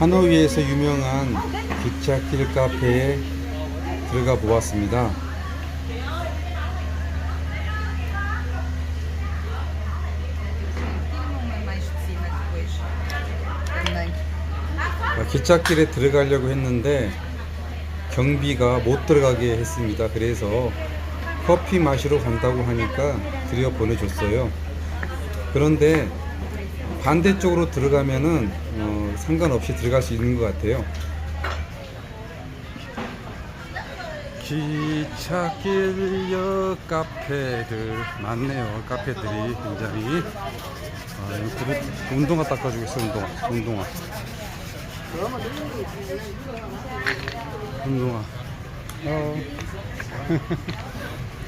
하노이에서 유명한 기차길 카페에 들어가 보았습니다. Também. 아, 기찻길에 들어가려고 했는데 경비가 못 들어가게 했습니다. 그래서 커피 마시러 간다고 하니까 들여 보내줬어요. 그런데 반대쪽으로 들어가면은 어, 상관없이 들어갈 수 있는 것 같아요. 기찻길역 카페들 많네요. 카페들이 굉장히 아, 여기 그릇, 운동화 닦아주고 있어 운동화 운동화 운동화 어.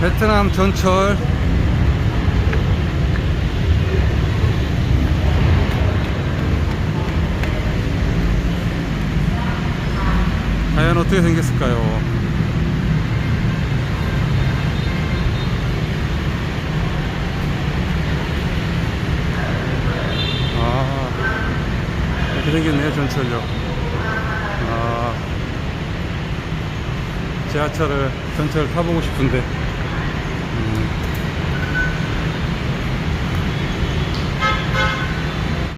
베트남 전철 과연 어떻게 생겼을까요? 아, 이렇게 생겼네요, 전철역. 아, 지하철을, 전철 타보고 싶은데.